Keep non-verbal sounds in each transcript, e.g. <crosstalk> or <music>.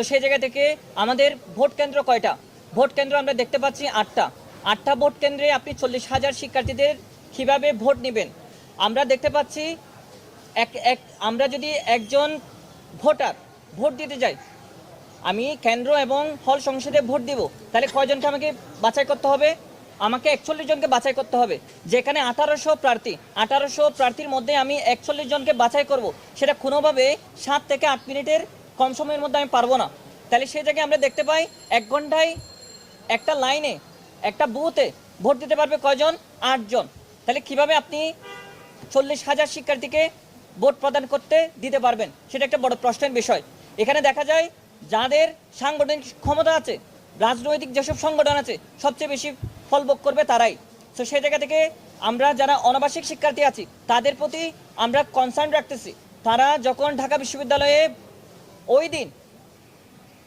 তো সেই জায়গা থেকে আমাদের ভোট কেন্দ্র কয়টা? ভোট কেন্দ্র আমরা দেখতে পাচ্ছি আটটা। আটটা ভোট কেন্দ্রে আপনি চল্লিশ হাজার শিক্ষার্থীদের কীভাবে ভোট নেবেন? আমরা দেখতে পাচ্ছি এক এক, আমরা যদি একজন ভোটার ভোট দিতে যাই, আমি কেন্দ্র এবং হল সংসদে ভোট দিব, তাহলে কয়জনকে আমাকে বাছাই করতে হবে? আমাকে একচল্লিশ জনকে বাছাই করতে হবে। যেখানে আঠারোশো প্রার্থী, আঠারোশো প্রার্থীর মধ্যে আমি একচল্লিশ জনকে বাছাই করব, সেটা কোনোভাবে সাত থেকে আট মিনিটের কম সময়ের মধ্যে আমি পারব না। তাহলে সেই জায়গায় আমরা দেখতে পাই এক ঘন্টায় একটা লাইনে, একটা বুথে ভোট দিতে পারবে কয়জন? আটজন। তাহলে কীভাবে আপনি চল্লিশ হাজার শিক্ষার্থীকে ভোট প্রদান করতে দিতে পারবেন? সেটা একটা বড় প্রশ্নের বিষয়। এখানে দেখা যায় যাদের সাংগঠনিক ক্ষমতা আছে, রাজনৈতিক যেসব সংগঠন আছে, সবচেয়ে বেশি ফলভোগ করবে তারাই। তো সেই জায়গা থেকে আমরা যারা অনাবাসিক শিক্ষার্থী আছি, তাদের প্রতি আমরা কনসার্ন রাখতেছি। তারা যখন ঢাকা বিশ্ববিদ্যালয়ে ওই দিন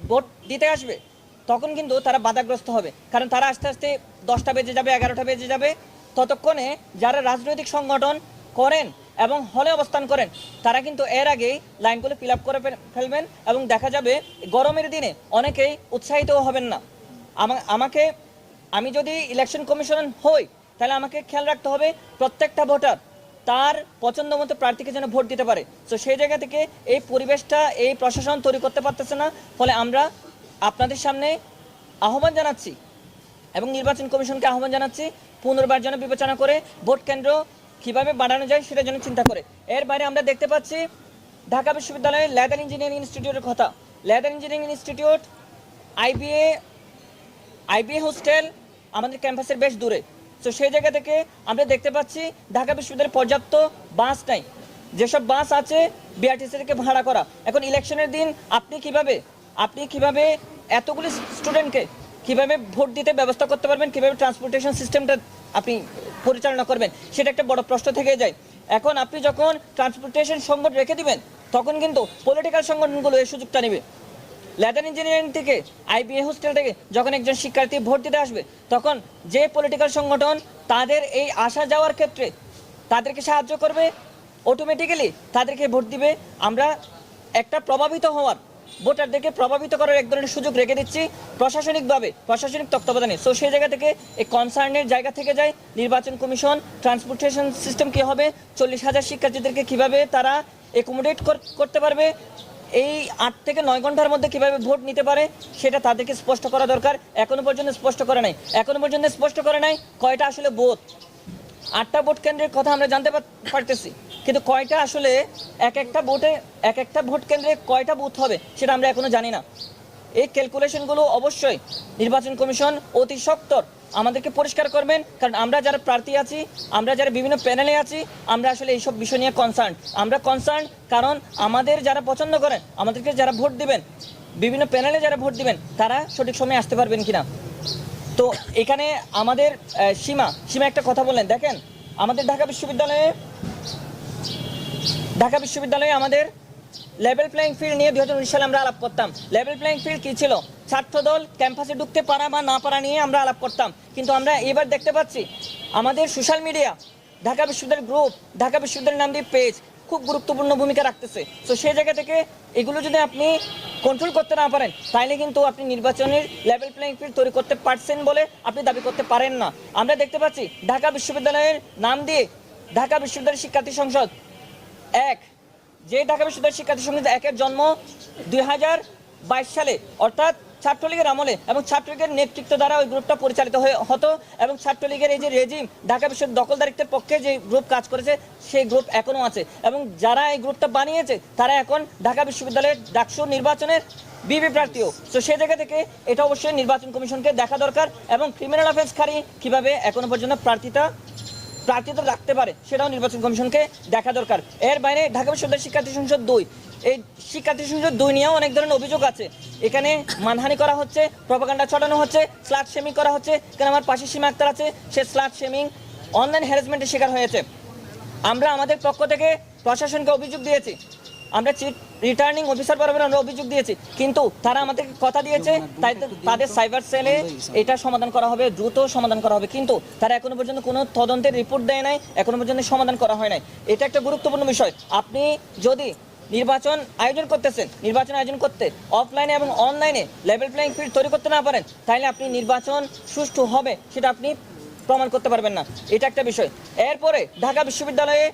ভোট দিতে আসবে, তখন কিন্তু তারা বাধাগ্রস্ত হবে। কারণ তারা আস্তে আস্তে দশটা বেজে যাবে, এগারোটা বেজে যাবে। ততক্ষণে যারা রাজনৈতিক সংগঠন করেন এবং হলে অবস্থান করেন, তারা কিন্তু এর আগেই লাইনগুলো ফিল করে ফেলবেন এবং দেখা যাবে গরমের দিনে অনেকেই উৎসাহিত হবেন না। আমা- আমাকে, আমি যদি ইলেকশন কমিশন হই, তাহলে আমাকে খেয়াল রাখতে হবে প্রত্যেকটা ভোটার তার পছন্দ মতো প্রার্থীকে যেন ভোট দিতে পারে। তো সেই জায়গা থেকে এই পরিবেশটা, এই প্রশাসন তৈরি করতে পারতেছে না। ফলে আমরা আপনাদের সামনে আহ্বান জানাচ্ছি এবং নির্বাচন কমিশনকে আহ্বান জানাচ্ছি পুনর্বার যেন বিবেচনা করে ভোট কেন্দ্র কীভাবে বাড়ানো যায় সেটা যেন চিন্তা করে। এর বাইরে আমরা দেখতে পাচ্ছি ঢাকা বিশ্ববিদ্যালয়ের লেদার ইঞ্জিনিয়ারিং ইনস্টিটিউটের কথা। Leather engineering institute, IBA IBA hostel আমাদের ক্যাম্পাসের বেশ দূরে। তো সেই জায়গা থেকে আমরা দেখতে পাচ্ছি ঢাকা বিশ্ববিদ্যালয়ে পর্যাপ্ত বাস নাই। যেসব বাস আছে বিআরটিসি থেকে ভাড়া করা। এখন ইলেকশনের দিন, আপনি কীভাবে আপনি কীভাবে এতগুলি স্টুডেন্টকে কীভাবে ভোট দিতে ব্যবস্থা করতে পারবেন, কীভাবে ট্রান্সপোর্টেশন সিস্টেমটা আপনি পরিচালনা করবেন, সেটা একটা বড় প্রশ্ন থেকে যায়। এখন আপনি যখন ট্রান্সপোর্টেশন সংগঠন রেখে দিবেন, তখন কিন্তু পলিটিক্যাল সংগঠনগুলো এই সুযোগটা নেবে। লেদার ইঞ্জিনিয়ারিং থেকে আইবিএ হোস্টেল থেকে যখন একজন শিক্ষার্থী ভোট দিতে আসবে, তখন যে পলিটিক্যাল সংগঠন তাদের এই আসা যাওয়ার ক্ষেত্রে তাদেরকে সাহায্য করবে অটোমেটিক্যালি তাদেরকে ভোট দিবে। আমরা একটা প্রভাবিত হওয়ার, ভোটারদেরকে প্রভাবিত করার এক ধরনের সুযোগ রেখে দিচ্ছি প্রশাসনিকভাবে, প্রশাসনিক তত্ত্বাবধানে। সো সেই জায়গা থেকে এই কনসার্নের জায়গা থেকে যায় নির্বাচন কমিশন ট্রান্সপোর্টেশন সিস্টেম কী হবে, চল্লিশ হাজার শিক্ষার্থীদেরকে কীভাবে তারা একোমোডেট করতে পারবে এই আট থেকে নয় ঘণ্টার মধ্যে কীভাবে ভোট নিতে পারে সেটা তাদেরকে স্পষ্ট করা দরকার। এখনও পর্যন্ত স্পষ্ট করে নাই। এখনও পর্যন্ত স্পষ্ট করে নাই কয়টা আসলে ভোট। আটটা ভোট কেন্দ্রের কথা আমরা জানতে পারতেছি। কিন্তু কয়টা আসলে এক একটা ভোটে এক একটা ভোট কেন্দ্রে কয়টা বুথ হবে সেটা আমরা এখনও জানি না। এই ক্যালকুলেশনগুলো অবশ্যই নির্বাচন কমিশন অতি সত্বর আমাদেরকে পরিষ্কার করবেন। কারণ আমরা যারা প্রার্থী আছি, আমরা যারা বিভিন্ন প্যানেলে আছি, আমরা আসলে এইসব বিষয় নিয়ে কনসার্ন আমরা কনসার্ন কারণ আমাদের যারা পছন্দ করেন, আমাদেরকে যারা ভোট দিবেন, বিভিন্ন প্যানেলে যারা ভোট দিবেন, তারা সঠিক সময়ে আসতে পারবেন কিনা। তো এখানে আমাদের সীমা সীমা একটা কথা বললেন। দেখেন, আমাদের ঢাকা বিশ্ববিদ্যালয়ে ঢাকা বিশ্ববিদ্যালয়ে আমাদের লেভেল প্লেইং ফিল্ড নিয়ে দু হাজার উনিশ সালে আমরা আলাপ করতাম। লেভেল প্লেইং ফিল্ড কি ছিল? ছাত্রদল ক্যাম্পাসে ঢুকতে পারা বা না পারা নিয়ে আমরা আলাপ করতাম। কিন্তু আমরা এবার দেখতে পাচ্ছি, আমাদের সোশ্যাল মিডিয়া ঢাকা বিশ্ববিদ্যালয়ের গ্রুপ ঢাকা বিশ্ববিদ্যালয়ের নাম দিয়ে পেজ খুব গুরুত্বপূর্ণ ভূমিকা রাখতেছে। তো সেই জায়গা থেকে এগুলো যদি আপনি কন্ট্রোল করতে না পারেন তাহলে কিন্তু আপনি নির্বাচনের লেভেল প্লেইং ফিল্ড তৈরি করতে পারছেন বলে আপনি দাবি করতে পারেন না। আমরা দেখতে পাচ্ছি, ঢাকা বিশ্ববিদ্যালয়ের নাম দিয়ে ঢাকা বিশ্ববিদ্যালয় শিক্ষার্থী সংসদ এক যে ঢাকা বিশ্ববিদ্যালয় শিক্ষার্থী সংসদ একের জন্ম দুই হাজার বাইশ সালে, অর্থাৎ ছাত্রলীগের আমলে এবং ছাত্রলীগের নেতৃত্ব দ্বারা ওই গ্রুপটা পরিচালিত হয়ে হতো এবং ছাত্রলীগের এই যে রেজিম ঢাকা বিশ্ববিদ্যালয় দখলদারিত্বের পক্ষে যে গ্রুপ কাজ করেছে, সেই গ্রুপ এখনও আছে। এবং যারা এই গ্রুপটা বানিয়েছে, তারা এখন ঢাকা বিশ্ববিদ্যালয়ের ডাকসু নির্বাচনের বিবি প্রার্থীও। তো সেই জায়গা থেকে এটা অবশ্যই নির্বাচন কমিশনকে দেখা দরকার এবং ক্রিমিনাল অফেন্সকারী কীভাবে এখনও পর্যন্ত প্রার্থিতা তো রাখতে পারে, সেটাও নির্বাচন কমিশনকে দেখা দরকার। এর বাইরে ঢাকা বিশ্ববিদ্যালয় শিক্ষার্থী সংসদ দুই। এই শিক্ষার্থী সংসদ দুই নিয়েও অনেক ধরনের অভিযোগ আছে। এখানে মানহানি করা হচ্ছে, প্রপাগান্ডা ছড়ানো হচ্ছে, স্লাট শেমিং করা হচ্ছে কারণ আমার পাশে সীমা আক্তার আছে, সে স্লাট শেমিং অনলাইন হ্যারাসমেন্টের শিকার হয়েছে। আমরা আমাদের পক্ষ থেকে প্রশাসনকে অভিযোগ দিয়েছি আমরা চিফ রিটার্নিং অফিসার বরাবর আমরা অভিযোগ দিয়েছি। কিন্তু তারা আমাদেরকে কথা দিয়েছে, তাই তাদের সাইবার সেলে এটা সমাধান করা হবে, দ্রুত সমাধান করা হবে। কিন্তু তারা এখনও পর্যন্ত কোনো তদন্তের রিপোর্ট দেয় নাই, এখনও পর্যন্ত সমাধান করা হয় নাই। এটা একটা গুরুত্বপূর্ণ বিষয়। আপনি যদি নির্বাচন আয়োজন করতেছেন, নির্বাচন আয়োজন করতে অফলাইনে এবং অনলাইনে লেভেল প্লেইং ফিল্ড তৈরি করতে না পারেন তাহলে আপনি নির্বাচন সুষ্ঠু হবে, সেটা আপনি প্রমাণ করতে পারবেন না। এটা একটা বিষয়। এরপরে ঢাকা বিশ্ববিদ্যালয়ে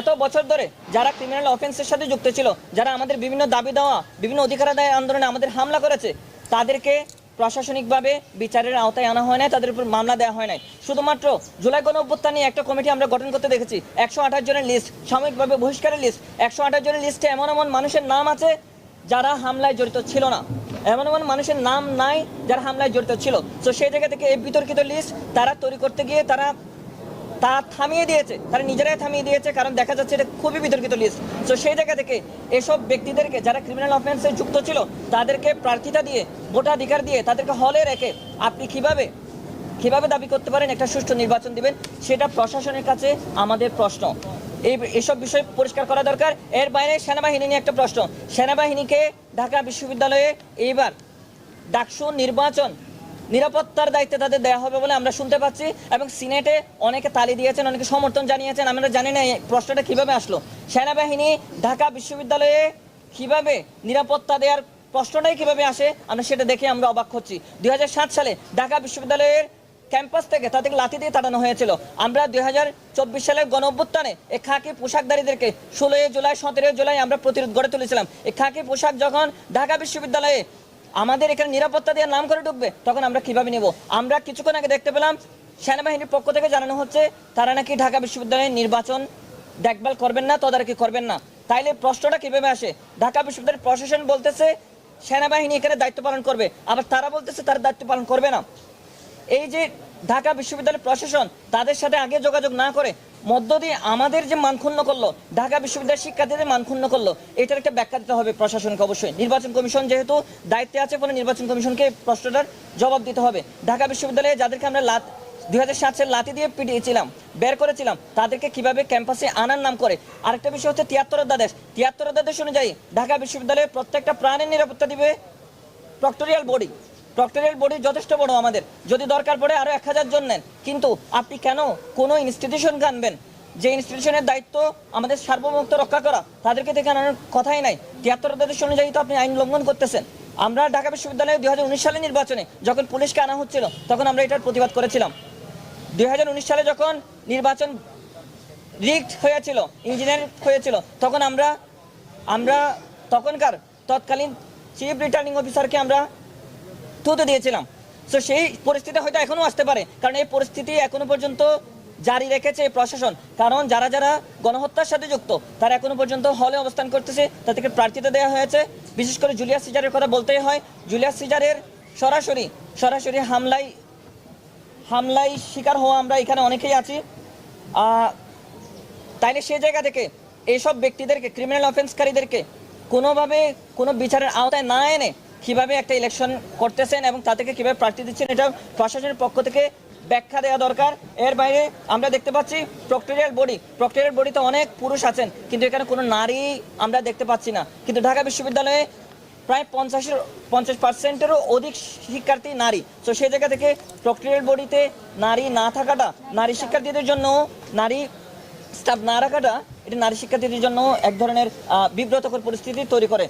এত বছর ধরে যারা ক্রিমিনাল অফেন্সের সাথে যুক্ত ছিল, যারা আমাদের বিভিন্ন দাবি দেওয়া, বিভিন্ন অধিকার আদায় আন্দোলনে আমাদের হামলা করেছে, তাদেরকে প্রশাসনিকভাবে বিচারের আওতায় আনা হয় নাই, তাদের উপর মামলা দেওয়া হয় নাই। শুধুমাত্র জুলাই গণ অভ্যুত্থান নিয়ে একটা কমিটি আমরা গঠন করতে দেখেছি, একশো আঠাশ জনের লিস্ট সাময়িকভাবে বহিষ্কারের লিস্ট একশো আঠাশ জনের লিস্টে এমন এমন মানুষের নাম আছে যারা হামলায় জড়িত ছিল না। এমন এমন মানুষের নাম নাই যারা হামলায় জড়িত ছিল। তো সেই জায়গা থেকে এই বিতর্কিত লিস্ট তারা তৈরি করতে গিয়ে তারা তা থামিয়ে দিয়েছে, তারা নিজেরাই থামিয়ে দিয়েছে, কারণ দেখা যাচ্ছে এটা খুবই বিতর্কিত লিস্ট তো সেই জায়গা থেকে এসব ব্যক্তিদেরকে যারা ক্রিমিনাল অফেন্সে যুক্ত ছিল, তাদেরকে প্রার্থিতা দিয়ে, ভোটাধিকার দিয়ে, তাদেরকে হলে রেখে আপনি কীভাবে কীভাবে দাবি করতে পারেন একটা সুষ্ঠু নির্বাচন দিবেন, সেটা প্রশাসনের কাছে আমাদের প্রশ্ন। এই, এসব বিষয় পরিষ্কার করা দরকার। এর বাইরে সেনাবাহিনী নিয়ে একটা প্রশ্ন। সেনাবাহিনীকে ঢাকা বিশ্ববিদ্যালয়ে এইবার ডাকসু নির্বাচন নিরাপত্তার দায়িত্বে তাদের দেওয়া হবে বলে আমরা শুনতে পাচ্ছি এবং সিনেটে অনেকে তালি দিয়েছেন, অনেকে সমর্থন জানিয়েছেন। আমরা জানি না প্রশ্নটা কীভাবে আসলো। সেনাবাহিনী ঢাকা বিশ্ববিদ্যালয়ে কীভাবে নিরাপত্তা দেওয়ার প্রশ্নটাই কীভাবে আসে, আমরা সেটা দেখে আমরা অবাক হচ্ছি। দুই হাজার সাত সালে ঢাকা বিশ্ববিদ্যালয়ের ক্যাম্পাস থেকে তাদেরকে লাথি দিয়ে তাড়ানো হয়েছিল। আমরা দুই হাজার চব্বিশ সালের গণ অভ্যুত্থানে এই খাকি পোশাকধারীদেরকে ষোলোই জুলাই, সতেরোই জুলাই আমরা প্রতিরোধ গড়ে তুলেছিলাম। এই খাকি পোশাক যখন ঢাকা বিশ্ববিদ্যালয়ে আমাদের এখানে নিরাপত্তা দেওয়ার নাম করে ঢুকবে, তখন আমরা কীভাবে নেব? আমরা কিছুক্ষণ আগে দেখতে পেলাম, সেনাবাহিনীর পক্ষ থেকে জানানো হচ্ছে, তারা নাকি ঢাকা বিশ্ববিদ্যালয়ের নির্বাচন দেখভাল করবেন না, তদারকি করবেন না। তাইলে প্রশ্নটা কীভাবে আসে? ঢাকা বিশ্ববিদ্যালয়ের প্রশাসন বলতেছে, সেনাবাহিনী এখানে দায়িত্ব পালন করবে, আবার তারা বলতেছে তারা দায়িত্ব পালন করবে না। এই যে ঢাকা বিশ্ববিদ্যালয় প্রশাসন তাদের সাথে আগে যোগাযোগ না করে মধ্য দিয়ে আমাদের যে মানক্ষুণ্ণ করল, ঢাকা বিশ্ববিদ্যালয়ের শিক্ষার্থীদের মানক্ষুণ্ণ করল, এটার একটা ব্যাখ্যা দিতে হবে প্রশাসনকে অবশ্যই। নির্বাচন কমিশন যেহেতু দায়িত্বে আছে ফলে নির্বাচন কমিশনকে প্রশ্নটার জবাব দিতে হবে। ঢাকা বিশ্ববিদ্যালয়ে যাদেরকে আমরা লাত দুই হাজার সাত সালে লাঠি দিয়ে পিটিয়েছিলাম, বের করেছিলাম, তাদেরকে কীভাবে ক্যাম্পাসে আনার নাম করে? আরেকটা বিষয় হচ্ছে তিয়াত্তর অধ্যাদেশ তিয়াত্তর অধ্যাদেশ অনুযায়ী ঢাকা বিশ্ববিদ্যালয়ে প্রত্যেকটা প্রাণের নিরাপত্তা দিবে প্রক্টোরিয়াল বডি। প্রক্টোরিয়াল বডি যথেষ্ট বড় আমাদের। যদি দরকার পড়ে আরও এক হাজার জন নেন। কিন্তু আপনি কেন কোনো ইনস্টিটিউশনকে আনবেন যে ইনস্টিটিউশনের দায়িত্ব আমাদের সার্বভৌমত্ব রক্ষা করা, তাদেরকে দেখে আনার কথাই নাই। তিয়াত্তর অধ্যাদেশ অনুযায়ী তো আপনি আইন লঙ্ঘন করতেছেন। আমরা ঢাকা বিশ্ববিদ্যালয়ে দু হাজার উনিশ সালে নির্বাচনে যখন পুলিশকে আনা হচ্ছিল, তখন আমরা এটার প্রতিবাদ করেছিলাম। দু হাজার উনিশ সালে যখন নির্বাচন রিগড হয়েছিল ইঞ্জিনিয়ার হয়েছিল, তখন আমরা আমরা তখনকার তৎকালীন চিফ রিটার্নিং অফিসারকে আমরা থুতে দিয়েছিলাম। তো সেই পরিস্থিতি হয়তো এখনও আসতে পারে। কারণ এই পরিস্থিতি এখনও পর্যন্ত জারি রেখেছে প্রশাসন। কারণ যারা যারা গণহত্যার সাথে যুক্ত, তারা এখনও পর্যন্ত হলে অবস্থান করতেছে। তাদেরকে প্রার্থিতা দেওয়া হয়েছে। বিশেষ করে জুলিয়াস সিজারের কথা বলতেই হয়। জুলিয়াস সিজারের সরাসরি সরাসরি হামলায় হামলায় শিকার হওয়া আমরা এখানে অনেকেই আছি। তাইলে সেই জায়গা থেকে এইসব ব্যক্তিদেরকে ক্রিমিনাল অফেন্সকারীদেরকে কোনোভাবে কোনো বিচারের আওতায় না এনে কীভাবে একটা ইলেকশন করতেছেন এবং তাদেরকে কীভাবে প্রার্থী দিচ্ছেন, এটা প্রশাসনের পক্ষ থেকে ব্যাখ্যা দেওয়া দরকার। এর বাইরে আমরা দেখতে পাচ্ছি প্রক্টোরিয়াল বডি প্রক্টোরিয়াল বডিতে অনেক পুরুষ আছেন, কিন্তু এখানে কোনো নারী আমরা দেখতে পাচ্ছি না। কিন্তু ঢাকা বিশ্ববিদ্যালয়ে প্রায় পঞ্চাশের, পঞ্চাশ পার্সেন্টেরও অধিক শিক্ষার্থী নারী। তো সেই জায়গা থেকে প্রক্টোরিয়াল বডিতে নারী না থাকাটা, নারী শিক্ষার্থীদের জন্য, নারী স্টাফ না রাখাটা, এটা নারী শিক্ষার্থীদের জন্য এক ধরনের বিব্রতকর পরিস্থিতি তৈরি করে।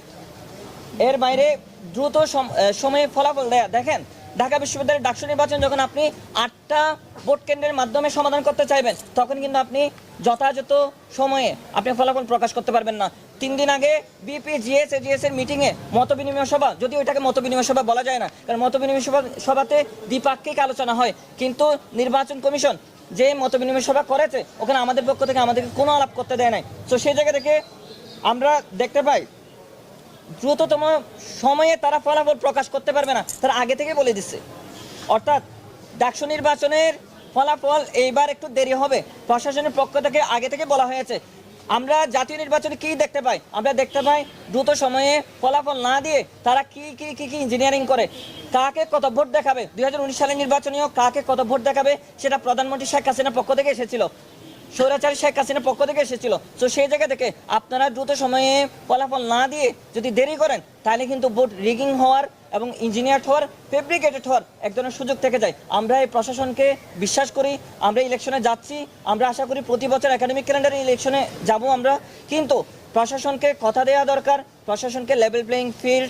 এর বাইরে দ্রুত সম- সময়ে ফলাফল দেখেন, ঢাকা বিশ্ববিদ্যালয়ের ডাকসু নির্বাচন যখন আপনি আটটা ভোট কেন্দ্রের মাধ্যমে সমাধান করতে চাইবেন, তখন কিন্তু আপনি যথাযথ সময়ে আপনি ফলাফল প্রকাশ করতে পারবেন না। তিন দিন আগে বিপি জিএস, এজিএস এর মিটিংয়ে মত বিনিময় সভা যদি ওইটাকে মত বিনিময় সভা বলা যায় না, কারণ মত বিনিময় সভা, সভাতে দ্বিপাক্ষিক আলোচনা হয়। কিন্তু নির্বাচন কমিশন যে মত বিনিময় সভা করেছে, ওখানে আমাদের পক্ষ থেকে আমাদেরকে কোনো আলাপ করতে দেয় নাই। তো সেই জায়গা থেকে আমরা দেখতে পাই দ্রুততম সময়ে তারা ফলাফল প্রকাশ করতে পারবে না। তারা আগে থেকে বলে দিচ্ছে অর্থাৎ ডাকসু নির্বাচনের ফলাফল এইবার একটু দেরি হবে। প্রশাসনের পক্ষ থেকে আগে থেকে বলা হয়েছে। আমরা জাতীয় নির্বাচনে কি দেখতে পাই? আমরা দেখতে পাই দ্রুত সময়ে ফলাফল না দিয়ে তারা কি কি কি কি ইঞ্জিনিয়ারিং করে। কাকে কত ভোট দেখাবে? দুই হাজার উনিশ সালের নির্বাচনীয় কাকে কত ভোট দেখাবে? সেটা প্রধানমন্ত্রী শেখ হাসিনার পক্ষ থেকে এসেছিল। স্বৈরাচারী শেখ হাসিনার পক্ষ থেকে এসেছিল। তো সেই জায়গা থেকে আপনারা দ্রুত সময়ে ফলাফল না দিয়ে যদি দেরি করেন, তাহলে কিন্তু ভোট রিগিং হওয়ার এবং ইঞ্জিনিয়ার হওয়ার, ফেব্রিকেটেড হওয়ার এক ধরনের সুযোগ থেকে যায়। আমরা এই প্রশাসনকে বিশ্বাস করি, আমরা ইলেকশনে যাচ্ছি, আমরা আশা করি প্রতি বছর একাডেমিক ক্যালেন্ডারে ইলেকশনে যাব আমরা। কিন্তু প্রশাসনকে কথা দেওয়া দরকার, প্রশাসনকে লেভেল প্লেইং ফিল্ড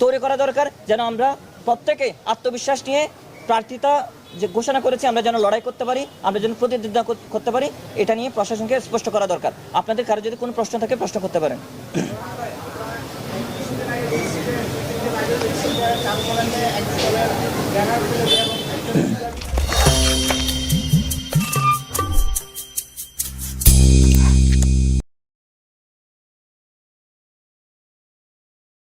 তৈরি করা দরকার, যেন আমরা প্রত্যেকে আত্মবিশ্বাস নিয়ে প্রার্থিতা যে ঘোষণা করেছি আমরা যেন লড়াই করতে পারি আমরা যেন প্রতিদ্বন্দ্বিতা করতে পারি এটা নিয়ে প্রশাসনকে স্পষ্ট করা দরকার। আপনাদের কারও যদি কোনো প্রশ্ন থাকে প্রশ্ন করতে পারেন। <coughs>